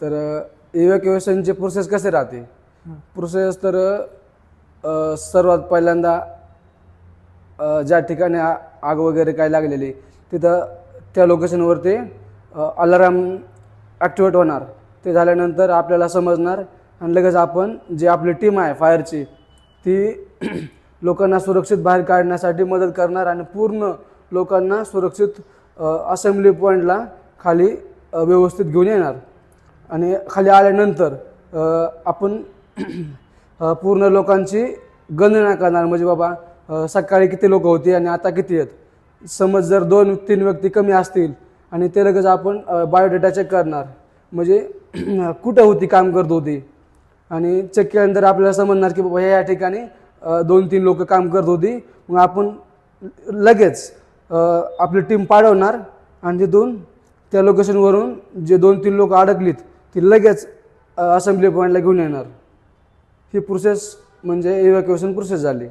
तर इव्हॅक्युएशनचे प्रोसेस कसे राहते? प्रोसेस तर अ, सर्वात पहिल्यांदा अ, ज्या ठिकाणी आ- आग वगैरे काय लागलेली तिथं त्या लोकेशनवरती अलाराम ॲक्टिवेट होणार. ते झाल्यानंतर आपल्याला समजणार आणि लगेच आपण जी आपली टीम आहे फायरची ती लोकांना सुरक्षित बाहेर काढण्यासाठी मदत करणार आणि पूर्ण लोकांना सुरक्षित असेंब्ली पॉईंटला खाली अ, व्यवस्थित घेऊन येणार. आणि खाली आल्यानंतर आपण पूर्ण लोकांची गणना करणार. म्हणजे बाबा सकाळी किती लोक होती आणि आता किती आहेत? समज जर दोन तीन व्यक्ती कमी असतील आणि ते लगेच आपण बायोडेटा चेक करणार. म्हणजे कुठं होती काम करत होती? आणि चेक केल्यानंतर आपल्याला समजणार की बाबा या ठिकाणी दोन तीन लोक काम करत होती. मग आपण लगेच आपली टीम पाठवणार आणि तिथून त्या लोकेशनवरून जे दोन तीन लोक अडकलीत ती लगेच असेंब्ली पॉईंटला घेऊन येणार. ही प्रोसेस म्हणजे इव्हॅक्युएशन प्रोसेस झाली.